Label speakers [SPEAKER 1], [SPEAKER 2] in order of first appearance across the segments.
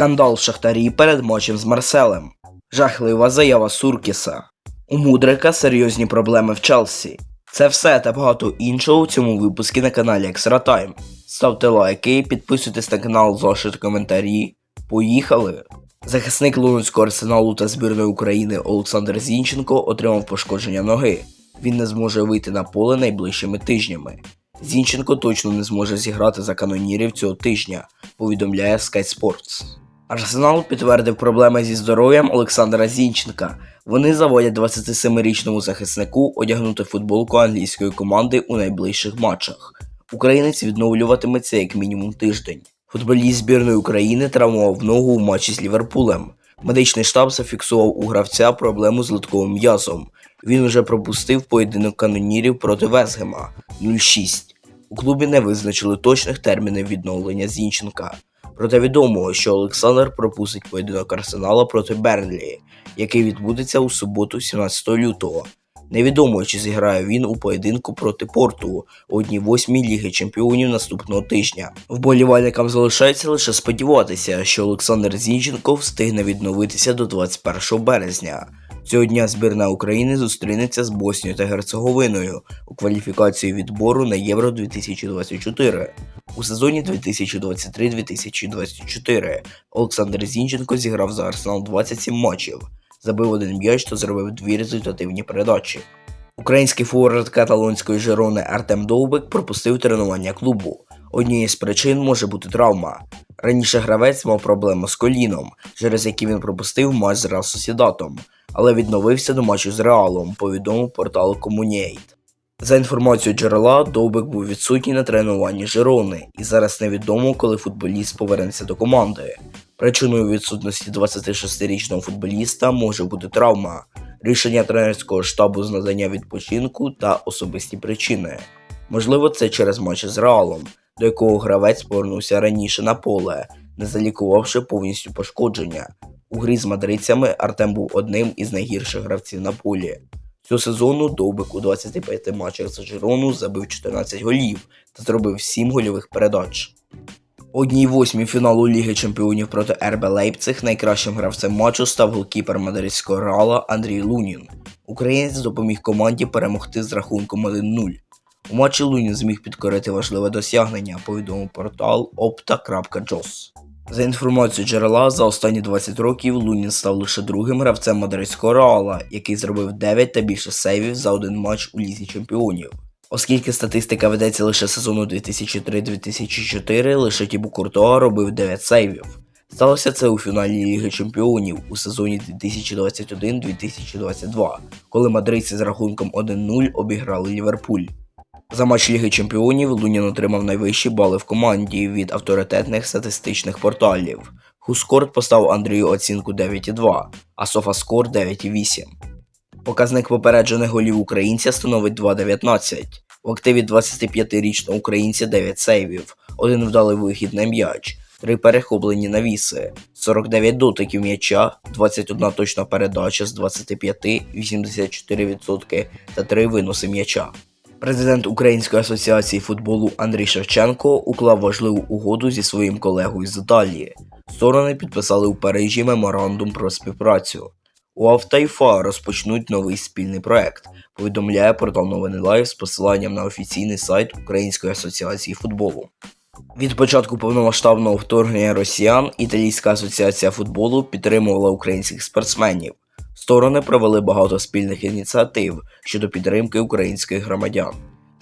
[SPEAKER 1] Скандал в Шахтарі перед матчем з Марселем. Жахлива заява Суркіса. У Мудрика серйозні проблеми в Челсі. Це все та багато іншого у цьому випуску на каналі Time. Ставте лайки, підписуйтесь на канал, залишайте коментарі. Поїхали! Захисник Луганського арсеналу та збірної України Олександр Зінченко отримав пошкодження ноги. Він не зможе вийти на поле найближчими тижнями. Зінченко точно не зможе зіграти за канонірів цього тижня, повідомляє Sky Sports. Арсенал підтвердив проблеми зі здоров'ям Олександра Зінченка. Вони заводять 27-річному захиснику одягнути футболку англійської команди у найближчих матчах. Українець відновлюватиметься як мінімум тиждень. Футболіст збірної України травмував ногу у матчі з Ліверпулем. Медичний штаб зафіксував у гравця проблему з литковим м'язом. Він уже пропустив поєдинок канонірів проти Весгема 0-6. У клубі не визначили точних термінів відновлення Зінченка. Проте відомо, що Олександр пропустить поєдинок Арсенала проти Бернлі, який відбудеться у суботу, 17 лютого. Невідомо, чи зіграє він у поєдинку проти Порту у одній восьмій Ліги Чемпіонів наступного тижня. Вболівальникам залишається лише сподіватися, що Олександр Зінченко встигне відновитися до 21 березня. Цього дня збірна України зустрінеться з Боснією та Герцеговиною у кваліфікації відбору на Євро 2024. У сезоні 2023-2024 Олександр Зінченко зіграв за Арсенал 27 матчів, забив один м'яч та зробив дві результативні передачі. Український форвард каталонської Жерони Артем Довбик пропустив тренування клубу. Однією з причин може бути травма. Раніше гравець мав проблему з коліном, через які він пропустив матч з Реал Сосідатом, але відновився до матчу з Реалом, повідомив портал Communiate. За інформацією джерела, Довбик був відсутній на тренуванні Жерони, і зараз невідомо, коли футболіст повернеться до команди. Причиною відсутності 26-річного футболіста може бути травма, рішення тренерського штабу з надання відпочинку та особисті причини. Можливо, це через матч з Реалом, до якого гравець повернувся раніше на поле, не залікувавши повністю пошкодження. У грі з мадридцями Артем був одним із найгірших гравців на полі. Цього сезону Довбик у 25 матчах за Жирону забив 14 голів та зробив 7 гольових передач. Одній восьмій фіналу Ліги Чемпіонів проти РБ Лейпциг найкращим гравцем матчу став голкіпер мадридського Реала Андрій Лунін. Українець допоміг команді перемогти з рахунком 1-0. У матчі Лунін зміг підкорити важливе досягнення, повідомив портал opta.jos. За інформацією джерела, за останні 20 років Лунін став лише другим гравцем мадридського Реала, який зробив 9 та більше сейвів за один матч у Лізі Чемпіонів. Оскільки статистика ведеться лише сезону 2003-2004, лише Тібу Куртуа робив 9 сейвів. Сталося це у фіналі Ліги Чемпіонів у сезоні 2021-2022, коли мадридці з рахунком 1-0 обіграли Ліверпуль. За матч Ліги Чемпіонів Лунін отримав найвищі бали в команді від авторитетних статистичних порталів. Хускорт поставив Андрію оцінку 9,2, а Софаскор 9,8. Показник попереджених голів українця становить 2,19. В активі 25-річного українця 9 сейвів, один вдалий вихід на м'яч, 3 перехоплені навіси, 49 дотиків м'яча, 21 точна передача з 25, 84% та 3 виноси м'яча. Президент Української асоціації футболу Андрій Шевченко уклав важливу угоду зі своїм колегою з Італії. Сторони підписали у Парижі меморандум про співпрацю. УАВ та ІФА розпочнуть новий спільний проект, повідомляє портал Новини Лайв з посиланням на офіційний сайт Української асоціації футболу. Від початку повномасштабного вторгнення росіян Італійська асоціація футболу підтримувала українських спортсменів. Сторони провели багато спільних ініціатив щодо підтримки українських громадян.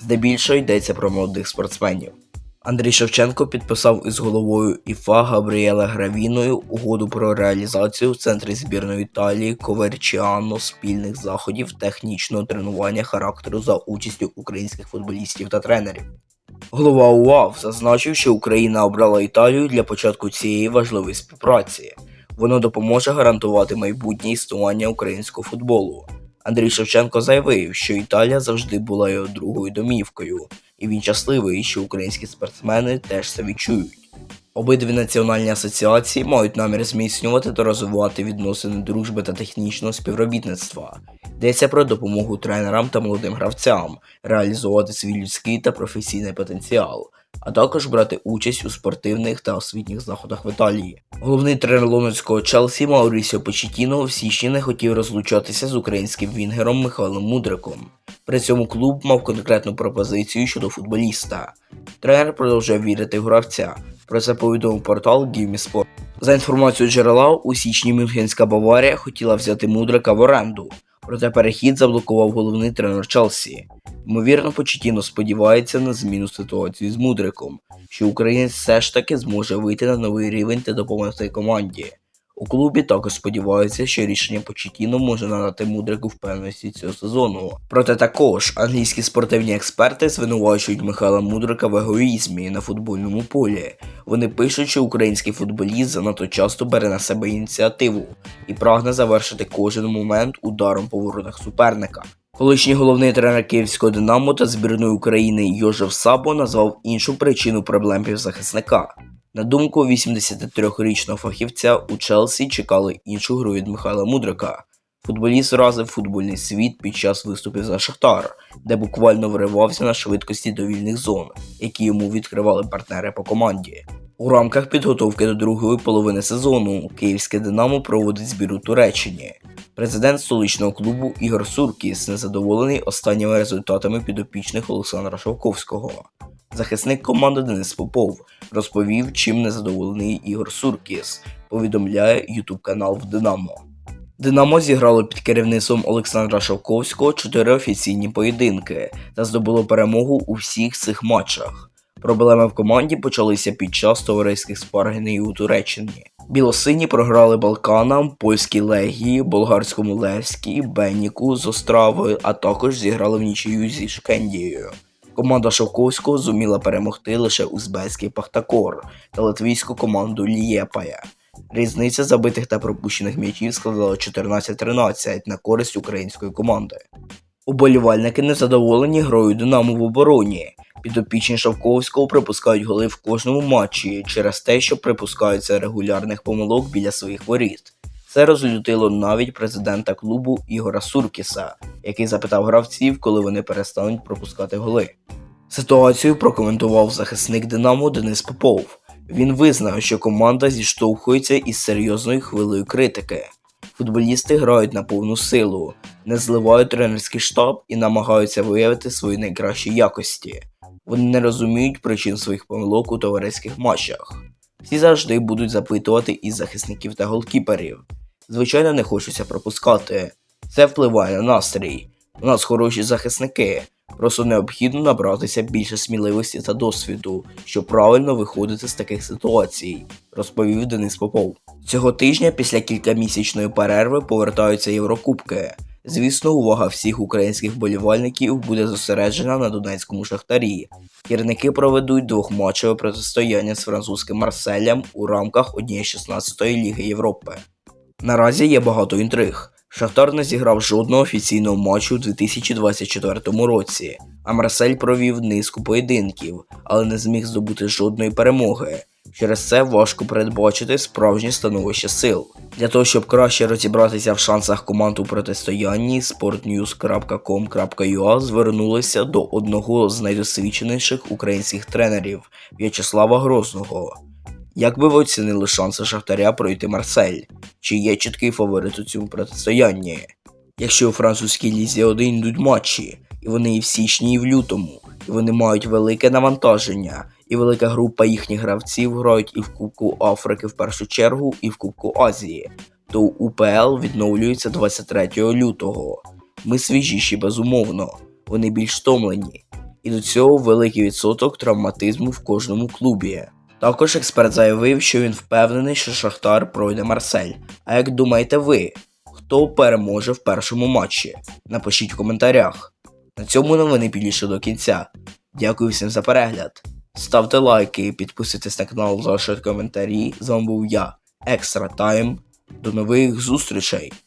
[SPEAKER 1] Здебільшого йдеться про молодих спортсменів. Андрій Шевченко підписав із головою ІФА Габріеле Гравіною угоду про реалізацію в центрі збірної Італії Коверчіано спільних заходів технічного тренування характеру за участю українських футболістів та тренерів. Голова УАВ зазначив, що Україна обрала Італію для початку цієї важливої співпраці. Воно допоможе гарантувати майбутнє існування українського футболу. Андрій Шевченко заявив, що Італія завжди була його другою домівкою, і він щасливий, що українські спортсмени теж це відчують. Обидві національні асоціації мають намір зміцнювати та розвивати відносини дружби та технічного співробітництва. Йдеться про допомогу тренерам та молодим гравцям, реалізувати свій людський та професійний потенціал, а також брати участь у спортивних та освітніх заходах в Італії. Головний тренер лондонського Челсі Маурісіо Почетіно в січні не хотів розлучатися з українським вінгером Михайлом Мудриком. При цьому клуб мав конкретну пропозицію щодо футболіста. Тренер продовжує вірити в гравця. Про це повідомив портал GiveMeSport. За інформацією джерела, у січні Мюнхенська Баварія хотіла взяти Мудрика в оренду, проте перехід заблокував головний тренер Челсі. Ймовірно, Почетіно сподівається на зміну ситуації з Мудриком, що українець все ж таки зможе вийти на новий рівень та допомогти команді. У клубі також сподіваються, що рішення Почетіно може надати Мудрику впевненості цього сезону. Проте також англійські спортивні експерти звинувачують Михайла Мудрика в егоїзмі на футбольному полі. Вони пишуть, що український футболіст занадто часто бере на себе ініціативу і прагне завершити кожен момент ударом по воротах суперника. Колишній головний тренер київського Динамо та збірної України Йожев Сабо назвав іншу причину проблем півзахисника. На думку 83-річного фахівця, у Челсі чекали іншу гру від Михайла Мудрика. Футболіст вразив футбольний світ під час виступів за Шахтар, де буквально виривався на швидкості до вільних зон, які йому відкривали партнери по команді. У рамках підготовки до другої половини сезону київське Динамо проводить збір у Туреччині. Президент столичного клубу Ігор Суркіс незадоволений останніми результатами підопічних Олександра Шовковського. Захисник команди Денис Попов розповів, чим незадоволений Ігор Суркіс, повідомляє ютуб канал в Динамо. Динамо зіграло під керівництвом Олександра Шовковського чотири офіційні поєдинки та здобуло перемогу у всіх цих матчах. Проблеми в команді почалися під час товариських спаргінів у Туреччині. Білосині програли Балканам, польській легії, болгарському Левській, Бенніку з Остравою, а також зіграли в нічию зі Шкендією. Команда Шовковського зуміла перемогти лише узбецький Пахтакор та латвійську команду Лієпая. Різниця забитих та пропущених м'ячів складала 14-13 на користь української команди. Уболівальники незадоволені грою Динамо в обороні. Підопічні Шовковського припускають голи в кожному матчі через те, що припускаються регулярних помилок біля своїх воріт. Це розлютило навіть президента клубу Ігора Суркіса, який запитав гравців, коли вони перестануть пропускати голи. Ситуацію прокоментував захисник Динамо Денис Попов. Він визнав, що команда зіштовхується із серйозною хвилею критики. Футболісти грають на повну силу, не зливають тренерський штаб і намагаються виявити свої найкращі якості. Вони не розуміють причин своїх помилок у товариських матчах. Всі завжди будуть запитувати із захисників та голкіперів. Звичайно, не хочеться пропускати. Це впливає на настрій. У нас хороші захисники. Просто необхідно набратися більше сміливості та досвіду, щоб правильно виходити з таких ситуацій, розповів Денис Попов. Цього тижня після кількамісячної перерви повертаються Єврокубки. Звісно, увага всіх українських болівальників буде зосереджена на Донецькому шахтарі. Гірники проведуть двохматчеве протистояння з французьким Марселем у рамках однієї 16-ї Ліги Європи. Наразі є багато інтриг. Шахтар не зіграв жодного офіційного матчу у 2024 році, а Марсель провів низку поєдинків, але не зміг здобути жодної перемоги. Через це важко передбачити справжнє становище сил. Для того, щоб краще розібратися в шансах команд у протистоянні, sportnews.com.ua звернулися до одного з найдосвідченіших українських тренерів В'ячеслава Грозного. Як би ви оцінили шанси Шахтаря пройти Марсель? Чи є чіткий фаворит у цьому протистоянні? Якщо у французькій лізі один йдуть матчі, і вони і в січні, і в лютому, і вони мають велике навантаження, і велика група їхніх гравців грають і в Кубку Африки в першу чергу, і в Кубку Азії, то УПЛ відновлюється 23 лютого. Ми свіжіші, безумовно, вони більш втомлені, і до цього великий відсоток травматизму в кожному клубі. Також експерт заявив, що він впевнений, що Шахтар пройде Марсель. А як думаєте ви, хто переможе в першому матчі? Напишіть в коментарях. На цьому новини підійшли до кінця. Дякую всім за перегляд. Ставте лайки, підписуйтесь на канал, залишайте коментарі. З вами був я, Екстра Тайм. До нових зустрічей!